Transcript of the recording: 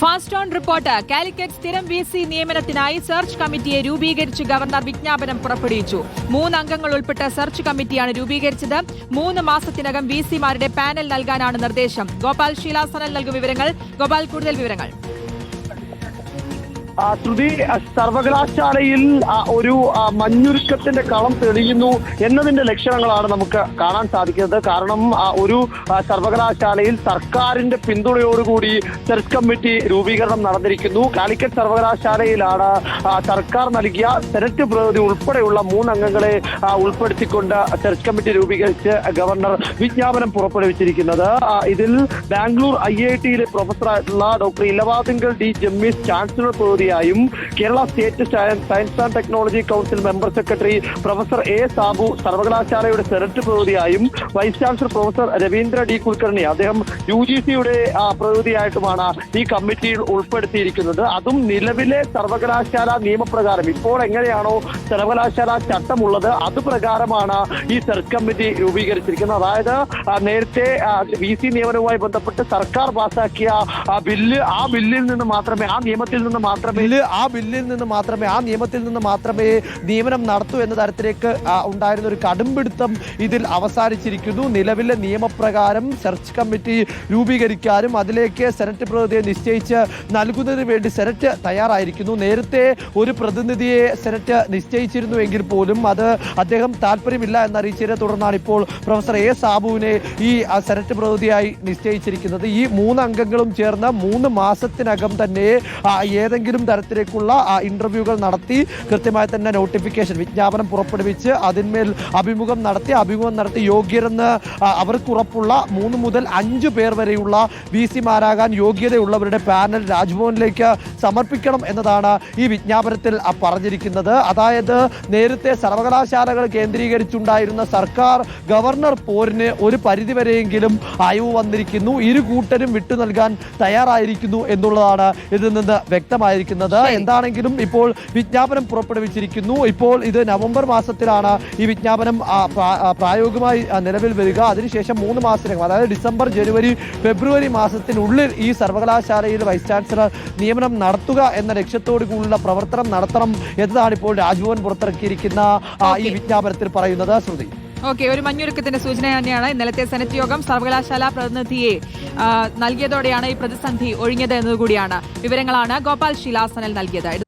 Fast on report. Calicut സ്ഥിരം V C നിയമനത്തിനായി search കമ്മിറ്റിയെ രൂപീകരിച്ച് ഗവർണർ വിജ്ഞാപനം പുറപ്പെടുവിച്ചു. മൂന്നംഗങ്ങൾ ഉൾപ്പെട്ട സെർച്ച് കമ്മിറ്റിയാണ് രൂപീകരിച്ചത്. മൂന്ന് മാസത്തിനകം വി സിമാരുടെ പാനൽ നൽകാനാണ് നിർദ്ദേശം. ഗോപാൽ ശീലാസനൽ നൽകും വിവരങ്ങൾ. ഗോപാൽ കൂടുതൽ വിവരങ്ങൾ. ശ്രുതി സർവകലാശാലയിൽ ഒരു മഞ്ഞുരുക്കത്തിന്റെ കളം തെളിയുന്നു എന്നതിന്റെ ലക്ഷണങ്ങളാണ് നമുക്ക് കാണാൻ സാധിക്കുന്നത്. കാരണം ഒരു സർവകലാശാലയിൽ സർക്കാരിന്റെ പിന്തുണയോടുകൂടി സെർച്ച് കമ്മിറ്റി രൂപീകരണം നടന്നിരിക്കുന്നു. കാലിക്കറ്റ് സർവകലാശാലയിലാണ് സർക്കാർ നൽകിയ സെനറ്റ് പ്രതിനിധി ഉൾപ്പെടെയുള്ള മൂന്നംഗങ്ങളെ ഉൾപ്പെടുത്തിക്കൊണ്ട് സെർച്ച് കമ്മിറ്റി രൂപീകരിച്ച് ഗവർണർ വിജ്ഞാപനം പുറപ്പെടുവിച്ചിരിക്കുന്നത്. ഇതിൽ ബാംഗ്ലൂർ ഐ ഐ ടിയിലെ പ്രൊഫസറായിട്ടുള്ള doctor Elavathingal D Jemmis chancellor പ്രതിനിധിയായും Kerala state science and technology council member secretary professor A Sabu സർവകലാശാലയുടെ senate പ്രതിനിധിയായും vice chancellor professor Ravindra D Kulkarni അദ്ദേഹം യു ജി സിയുടെ പ്രതിനിധിയായിട്ടുമാണ് ഈ കമ്മിറ്റിയിൽ ഉൾപ്പെടുത്തിയിരിക്കുന്നത്. അതും നിലവിലെ സർവകലാശാല നിയമപ്രകാരം. ഇപ്പോൾ എങ്ങനെയാണോ സർവകലാശാല ചട്ടമുള്ളത് അത് പ്രകാരമാണ് ഈ സെർച്ച് കമ്മിറ്റി രൂപീകരിച്ചിരിക്കുന്നത്. അതായത് നേരത്തെ വി സി നിയമനവുമായി ബന്ധപ്പെട്ട് സർക്കാർ പാസാക്കിയ ബില്ല് ആ ബില്ലിൽ നിന്ന് മാത്രമേ ആ നിയമത്തിൽ നിന്ന് മാത്രമേ ബില്ല് ആ ബില്ലിൽ നിന്ന് മാത്രമേ ആ നിയമത്തിൽ നിന്ന് മാത്രമേ നിയമനം നടത്തൂ എന്ന തരത്തിലേക്ക് ഉണ്ടായിരുന്ന ഒരു കടുംപിടുത്തം ഇതിൽ അവസാനിച്ചിരിക്കുന്നു. നിലവിലെ നിയമപ്രകാരം സെർച്ച് കമ്മിറ്റി രൂപീകരിക്കാനും അതിലേക്ക് സെനറ്റ് പ്രതിനിധിയെ നിശ്ചയിച്ച് നൽകുന്നതിന് വേണ്ടി സെനറ്റ് തയ്യാറായിരിക്കുന്നു. നേരത്തെ ഒരു പ്രതിനിധിയെ സെനറ്റ് നിശ്ചയിച്ചിരുന്നു എങ്കിൽ പോലും അത് അദ്ദേഹം താല്പര്യമില്ല എന്നറിയിച്ചതിനെ തുടർന്നാണ് ഇപ്പോൾ പ്രൊഫസർ എ സാബുവിനെ ഈ സെനറ്റ് പ്രതിനിധിയായി നിശ്ചയിച്ചിരിക്കുന്നത്. ഈ മൂന്ന് അംഗങ്ങളും ചേർന്ന് മൂന്ന് മാസത്തിനകം തന്നെ ഏതെങ്കിലും തരത്തിലേക്കുള്ള ഇന്റർവ്യൂകൾ നടത്തി കൃത്യമായി തന്നെ നോട്ടിഫിക്കേഷൻ വിജ്ഞാപനം പുറപ്പെടുവിച്ച് അതിന്മേൽ അഭിമുഖം നടത്തി അഭിമുഖം നടത്തി യോഗ്യരെന്ന് അവർക്ക് ഉറപ്പുള്ള മൂന്ന് മുതൽ അഞ്ച് പേർ വരെയുള്ള വി സിമാരാകാൻ യോഗ്യതയുള്ളവരുടെ പാനൽ രാജ്ഭവനിലേക്ക് സമർപ്പിക്കണം എന്നതാണ് ഈ വിജ്ഞാപനത്തിൽ പറഞ്ഞിരിക്കുന്നത്. അതായത് നേരത്തെ സർവകലാശാലകൾ കേന്ദ്രീകരിച്ചുണ്ടായിരുന്ന സർക്കാർ ഗവർണർ പോരിന് ഒരു പരിധിവരെയെങ്കിലും അയവ് വന്നിരിക്കുന്നു. ഇരു കൂട്ടരും വിട്ടു നൽകാൻ തയ്യാറായിരിക്കുന്നു എന്നുള്ളതാണ് ഇതിൽ നിന്ന് വ്യക്തമായിരിക്കുന്നത്. എന്താണെങ്കിലും ഇപ്പോൾ വിജ്ഞാപനം പുറപ്പെടുവിച്ചിരിക്കുന്നു. ഇപ്പോൾ ഇത് നവംബർ മാസത്തിലാണ് ഈ വിജ്ഞാപനം പ്രായോഗികമായി നിലവിൽ വരിക. അതിനുശേഷം മൂന്ന് മാസത്തിനകം അതായത് ഡിസംബർ ജനുവരി ഫെബ്രുവരി മാസത്തിനുള്ളിൽ ഈ സർവകലാശാലയിൽ വൈസ് ചാൻസലർ നിയമനം നടത്തുക എന്ന ലക്ഷ്യത്തോടു കൂടിയുള്ള പ്രവർത്തനം നടത്തണം എന്നതാണ് ഇപ്പോൾ രാജ്ഭവൻ പുറത്തിറക്കിയിരിക്കുന്ന ഈ വിജ്ഞാപനത്തിൽ പറയുന്നത്. ശ്രുതി. ഓക്കെ ഒരു മഞ്ഞൊരുക്കത്തിന്റെ സൂചന തന്നെയാണ് ഇന്നലത്തെ സെനറ്റ് യോഗം സർവകലാശാല പ്രതിനിധിയെ നൽകിയതോടെയാണ് ഈ പ്രതിസന്ധി ഒഴിഞ്ഞത് എന്നതുകൂടിയാണ് വിവരങ്ങളാണ് ഗോപാൽ ശിലാസനൽ നൽകിയത്.